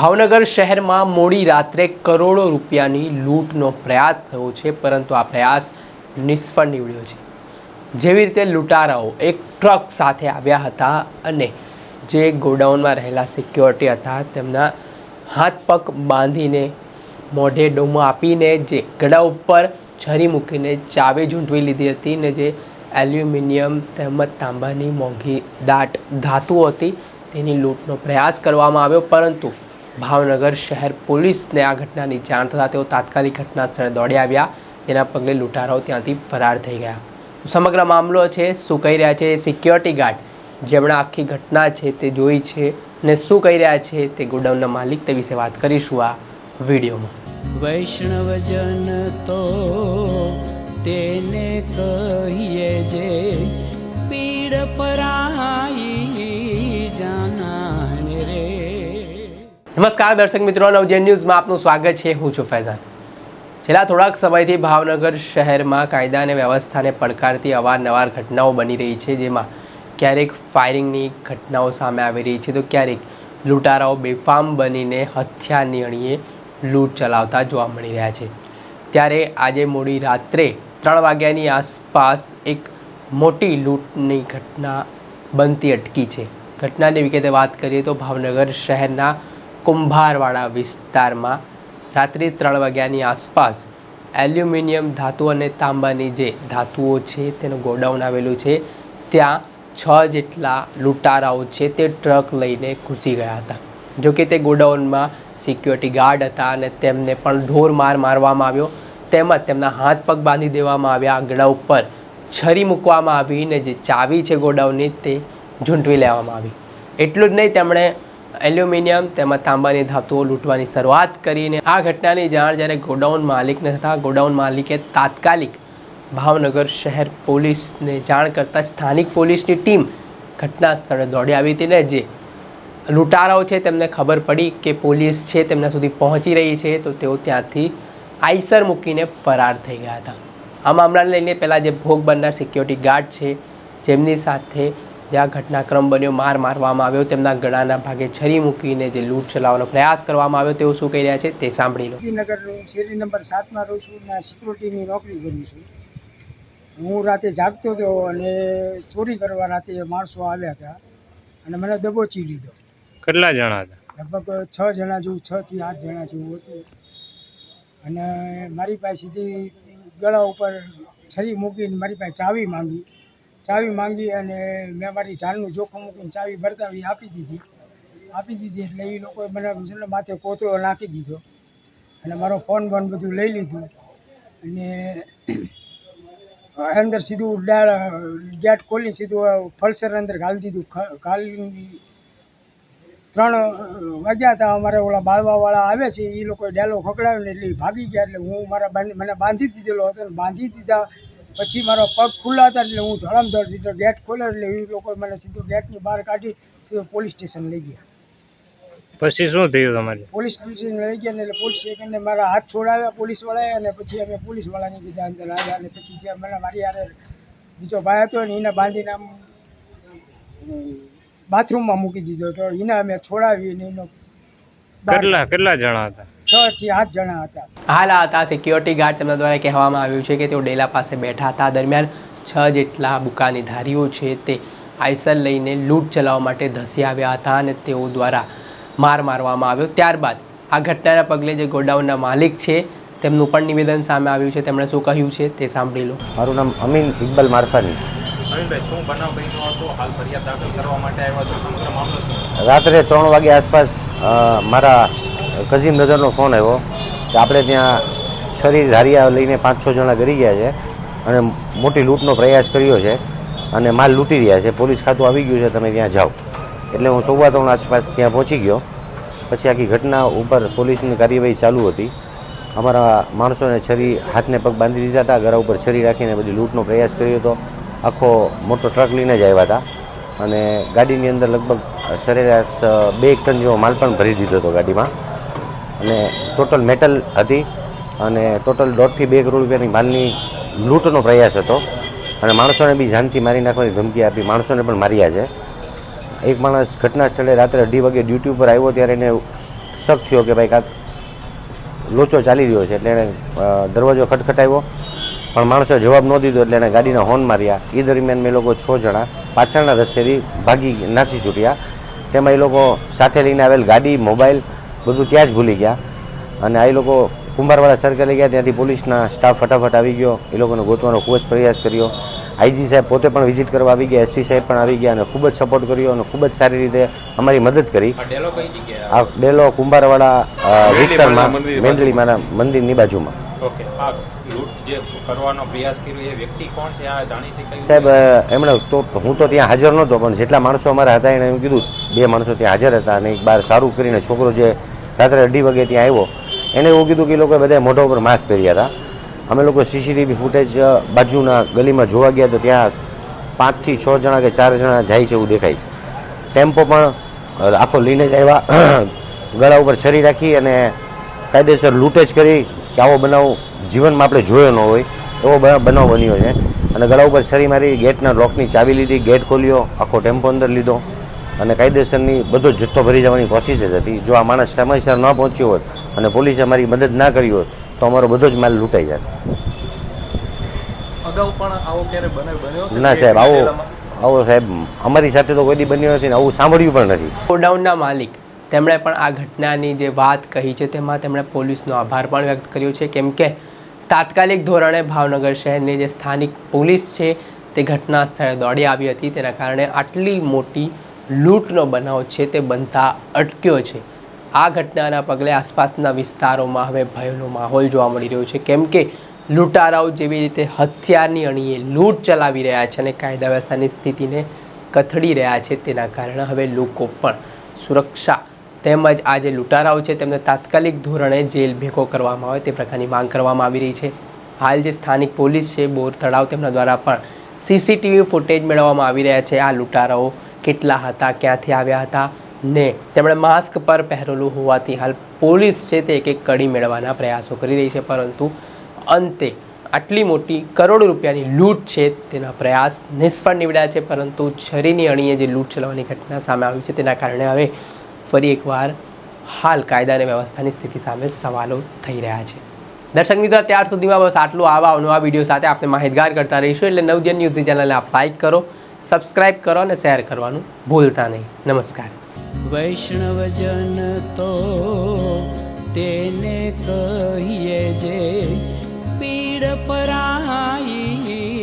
ભાવનગર શહેરમાં મોડી રાત્રે કરોડો રૂપિયાની લૂંટનો પ્રયાસ થયો છે, પરંતુ આ પ્રયાસ નિષ્ફળ નીવડ્યો છે. જેવી રીતે લૂંટારાઓ એક ટ્રક સાથે આવ્યા હતા અને જે ગોડાઉનમાં રહેલા સિક્યોરિટી હતા, તેમના હાથ પગ બાંધીને મોઢે ડોમો આપીને જે ગળા ઉપર છરી મૂકીને ચાવી ઝૂંટવી લીધી હતી ને જે એલ્યુમિનિયમ તેમજ તાંબાની મોંઘી દાટ ધાતુઓ હતી. તેની લૂંટનો પ્રયાસ કરવામાં આવ્યો, પરંતુ ભાવનગર શહેર પોલીસને આ ઘટનાની જાણ થતાં તેઓ તાત્કાલિક ઘટના સ્થળે દોડી આવ્યા. તેના પગલે લૂંટારાઓ ત્યાંથી ફરાર થઈ ગયા. સમગ્ર મામલો છે, શું કહી રહ્યા છે સિક્યોરિટી ગાર્ડ. જેમણે આખી ઘટના છે તે જોઈ છે અને શું કહી રહ્યા છે તે ગોડાઉનના માલિક તે વિશે વાત કરીશું આ વિડીયોમાં. વૈષ્ણવજન તો તેને કહીએ જે પીડ પરાઈ જાનાને રે. નમસ્કાર દર્શક મિત્રો, નવજન ન્યૂઝમાં આપનું સ્વાગત છે. હું છું ફૈઝાન. છેલ્લા થોડાક સમયથી ભાવનગર શહેરમાં કાયદા અને વ્યવસ્થાને પડકારતી અવારનવાર ઘટનાઓ બની રહી છે, જેમાં ક્યારેક ફાયરિંગની ઘટનાઓ સામે આવી રહી છે, તો ક્યારેક લૂંટારાઓ બેફામ બનીને હથિયારની અણીએ લૂંટ ચલાવતા જોવા મળી રહ્યા છે. ત્યારે આજે મોડી રાત્રે ત્રણ વાગ્યાની આસપાસ એક મોટી લૂંટની ઘટના બનતી અટકી છે. ઘટનાની વિગતે વાત કરીએ તો ભાવનગર શહેરના કુંભારવાડા વિસ્તારમાં રાત્રે ત્રણ વાગ્યાની આસપાસ એલ્યુમિનિયમ ધાતુ અને તાંબાની જે ધાતુઓ છે તેનું ગોડાઉન આવેલું છે. ત્યાં છ જેટલા લૂંટારાઓ છે તે ટ્રક લઈને ઘૂસી ગયા હતા. જો કે તે ગોડાઉનમાં સિક્યોરિટી ગાર્ડ હતા અને તેમને પણ ઢોર માર મારવામાં આવ્યો. તેમજ તેમના હાથ પગ બાંધી દેવામાં આવ્યા. આંગણા ઉપર છરી મૂકવામાં આવી ને જે ચાવી છે ગોડાઉનની તે ઝૂંટવી લેવામાં આવી. એટલું જ નહીં, તેમણે એલ્યુમિનિયમ તેમજ તાંબાની ધાતુઓ લૂંટવાની શરૂઆત કરીને આ ઘટનાની જાણ જ્યારે ગોડાઉન માલિકને થતાં ગોડાઉન માલિકે તાત્કાલિક ભાવનગર શહેર પોલીસને જાણ કરતાં સ્થાનિક પોલીસની ટીમ ઘટના સ્થળે દોડી આવી હતી ને જે લૂંટારાઓ છે તેમને ખબર પડી કે પોલીસ છે તેમના સુધી પહોંચી રહી છે, તો તેઓ ત્યાંથી આઈસર મૂકીને ફરાર થઈ ગયા હતા. આ મામલાને લઈને પહેલાં જે ભોગ બનનાર સિક્યોરિટી ગાર્ડ છે જેમની સાથે જે આ ઘટનાક્રમ બન્યો માર મારવામાં આવ્યો તેમના ગળાના ભાગે છરી મૂકીને જે લૂંટ ચલાવવાનો પ્રયાસ કરવામાં આવ્યો તેઓ શું કહી રહ્યા છે તે સાંભળી લો. નગર શેરી નંબર સાતમાં રહું છું ને સિક્યુરિટીની નોકરી કરું છું. હું રાતે જાગતો હતો અને ચોરી કરવા રાતે માણસો આવ્યા હતા અને મને દબોચી લીધો. કેટલા જણા હતા? લગભગ છ જણા જેવું છ થી આઠ જણા જેવું હતું. અને મારી પાસેથી ગળા ઉપર છરી મૂકીને મારી પાસે ચાવી માંગી. ચાવી માંગી અને મેં મારી જાનનું જોખમ મૂકીને ચાવી બરતાવી આપી દીધી. આપી દીધી એટલે એ લોકોએ મને માથે કોતરો નાખી દીધો. અને મારો ફોન બોન બધું લઈ લીધું. અને અંદર સીધું ડાળ, ગેટ ખોલી સીધું ફલસર અંદર ઘાલી દીધું. ઘાલી ત્રણ વાગ્યા હતા અમારે ઓલા બાળવાવાળા આવે છે એ લોકોએ ડેલો ખકડાવ્યો ને એટલે ઈ ભાગી ગયા એટલે હું મારા બાંધી મને બાંધી દીધેલો હતો બાંધી દીધા. પછી મારો પગ ખુલ્લા હતા એટલે હું ધડામધડ સીધો ગેટ ખોલ્યો એટલે એ લોકોએ મને સીધો ગેટની બહાર કાઢી સીધો પોલીસ સ્ટેશન લઈ ગયા. પછી શું થયું તમારે? પોલીસ સ્ટેશન લઈ ગયા ને એટલે પોલીસ સ્ટેશનને મારા હાથ છોડાવ્યા પોલીસવાળાએ અને પછી અમે પોલીસવાળાને કીધા અંદર આવ્યા અને પછી જે મને મારી યારે બીજો ભાઈ હતો ને એને બાંધીને આમ બાથરૂમમાં મૂકી દીધો તો એને અમે છોડાવીને એનો કેટલા કેટલા જણા હતા? છ થી આઠ જણા હતા. હાલ આ હતા સિક્યોરિટી ગાર્ડ તેમના દ્વારા કહેવામાં આવ્યું છે કે તેઓ ડેલા પાસે બેઠા હતા. દરમિયાન છ જેટલા બુકાની ધારીઓ છે તે આઈસર લઈને લૂંટ ચલાવવા માટે ધસી આવ્યા હતા અને તેઓ દ્વારા માર મારવામાં આવ્યો. ત્યારબાદ આ ઘટનાના પગલે જે ગોડાઉનના માલિક છે તેમનું પણ નિવેદન સામે આવ્યું છે. તેમણે શું કહ્યું છે તે સાંભળી લો. મારું નામ અમીન ઇકબાલ મારફાની રાત્રે ત્રણ વાગ્યા આસપાસ મારા કઝિન બ્રધરનો ફોન આવ્યો કે આપણે ત્યાં છરી ધારિયા લઈને પાંચ છ જણા ગરી ગયા છે અને મોટી લૂંટનો પ્રયાસ કર્યો છે અને માલ લૂંટી રહ્યા છે. પોલીસ ખાતું આવી ગયું છે, તમે ત્યાં જાઓ. એટલે હું સવા ત્રણ આસપાસ ત્યાં પહોંચી ગયો. પછી આખી ઘટના ઉપર પોલીસની કાર્યવાહી ચાલુ હતી. અમારા માણસોને છરી હાથને પગ બાંધી દીધા હતા ગળા ઉપર છરી રાખીને બધી લૂંટનો પ્રયાસ કર્યો હતો. આખો મોટો ટ્રક લઈને જ આવ્યા હતા. અને ગાડીની અંદર લગભગ સરેરાશ બે એક ટન જેવો માલ પણ ભરી દીધો હતો ગાડીમાં. અને ટોટલ મેટલ હતી અને ટોટલ દોઢથી બે કરોડ રૂપિયાની માલની લૂંટનો પ્રયાસ હતો. અને માણસોને બી જાનથી મારી નાખવાની ધમકી આપી. માણસોને પણ માર્યા છે. એક માણસ ઘટના સ્થળે રાત્રે અઢી વાગે ડ્યુટી ઉપર આવ્યો ત્યારે એને શક થયો કે ભાઈ કાંક લોચો ચાલી રહ્યો છે. એટલે એણે દરવાજો ખટખટાવ્યો. પણ માણસે જવાબ ન દીધો એટલે એને ગાડીના હોર્ન માર્યા. એ દરમિયાન મેં લોકો છ જણા પાછળના રસ્તેથી ભાગી નાસી છૂટ્યા. તેમાં એ લોકો સાથે લઈને આવેલ ગાડી મોબાઈલ બધું ત્યાં જ ભૂલી ગયા. અને આ લોકો કુંભારવાડા સર્કલે ગયા ત્યાંથી પોલીસના સ્ટાફ ફટાફટ આવી ગયો. એ લોકોને ગોતવાનો ખૂબ જ પ્રયાસ કર્યો. આઈજી સાહેબ પોતે પણ વિઝિટ કરવા આવી ગયા એસપી સાહેબ પણ આવી ગયા અને ખૂબ જ સપોર્ટ કર્યો અને ખૂબ જ સારી રીતે અમારી મદદ કરી. આ ડેલો કુંભારવાડા અ, વિસ્તારમાં મેંદળી મંદિરની બાજુમાં. ઓકે, આ લૂંટ જે કરવાનો પ્રયાસ કર્યો એ વ્યક્તિ કોણ છે? આ જાણી સાહેબ એમણે તો હું તો ત્યાં હાજર નહોતો, પણ જેટલા માણસો અમારા હતા એણે એમ કીધું, બે માણસો ત્યાં હાજર હતા અને એક બાર સારું કરીને છોકરો જે રાત્રે અઢી વાગે ત્યાં આવ્યો, એને એવું કીધું કે એ લોકોએ બધા મોઢા ઉપર માસ્ક પહેર્યા હતા. અમે લોકો સીસીટીવી ફૂટેજ બાજુના ગલીમાં જોવા ગયા તો ત્યાં પાંચથી છ જણા કે ચાર જણા જાય છે એવું દેખાય છે. ટેમ્પો પણ આખો લઈને જ આવ્યા. ગળા ઉપર છરી રાખી અને કાયદેસર લૂંટેજ કરી કે આવો બનાવ જીવનમાં આપણે જોયો ન હોય એવો બનાવ બન્યો છે. અને ગળા ઉપર છરી મારી ગેટના લોકની ચાવી લીધી ગેટ ખોલ્યો આખો ટેમ્પો અંદર લીધો. અને કાયદેસરની બધો જથ્થો ભરી જવાની કોશિશ જ હતી. જો આ માણસ સમયસર ન પહોંચ્યો હોત અને પોલીસે અમારી મદદ ના કરી હોત તો અમારો બધો જ માલ લૂંટાઈ જાત પણ આવો ક્યારે બનાવ બન્યો છે? ના સાહેબ આવો આવો સાહેબ અમારી સાથે તો કોઈ દી બન્યો નથી ને આવું સાંભળ્યું પણ નથી. ગોડાઉનના માલિક. તેમણે પણ આ ઘટનાની જે વાત કહી છે તેમાં તેમણે પોલીસનો આભાર પણ વ્યક્ત કર્યો છે. કેમ કે તાત્કાલિક ધોરણે ભાવનગર શહેરની જે સ્થાનિક પોલીસ છે તે ઘટના સ્થળે દોડી આવી હતી. તેના કારણે આટલી મોટી લૂંટનો બનાવ છે તે બનતા અટક્યો છે. આ ઘટનાના પગલે આસપાસના વિસ્તારોમાં હવે ભયનો માહોલ જોવા મળી રહ્યો છે. કેમ કે લૂંટારાઓ જેવી રીતે હથિયારની અણીએ લૂંટ ચલાવી રહ્યા છે અને કાયદા વ્યવસ્થાની સ્થિતિને કથળી રહ્યા છે, તેના કારણે હવે લોકો પણ સુરક્ષા તેમજ આ જે લૂંટારાઓ છે તેમને તાત્કાલિક ધોરણે જેલ ભેગો કરવામાં આવે તે પ્રકારની માંગ કરવામાં આવી રહી છે. હાલ જે સ્થાનિક પોલીસ છે, બોર તળાવ તેમના દ્વારા પણ સીસીટીવી ફૂટેજ મેળવવામાં આવી રહ્યા છે. આ લૂંટારાઓ કેટલા હતા, ક્યાંથી આવ્યા હતા ને તેમણે માસ્ક પર પહેરેલું હોવાથી હાલ પોલીસ છે તે એક એક કડી મેળવવાના પ્રયાસો કરી રહી છે. પરંતુ અંતે આટલી મોટી કરોડો રૂપિયાની લૂંટ છે તેના પ્રયાસ નિષ્ફળ નીવડ્યા છે. પરંતુ છરીની અણીએ જે લૂંટ ચલાવવાની ઘટના સામે આવી છે તેના કારણે હવે ફરી એકવાર હાલ કાયદા અને વ્યવસ્થાની સ્થિતિ સામે સવાલો થઈ રહ્યા છે. દર્શક મિત્રો ત્યાર સુધીમાં બસ આટલું આવા નવા વીડિયો સાથે આપણે માહિતગાર કરતા રહીશું. એટલે નવજન ન્યૂઝની ચેનલને આપ લાઈક કરો, સબસ્ક્રાઇબ કરો અને શેર કરવાનું ભૂલતા નહીં. નમસ્કાર. વૈષ્ણવજન તો તેને કહીએ જે પીડ પરાઈ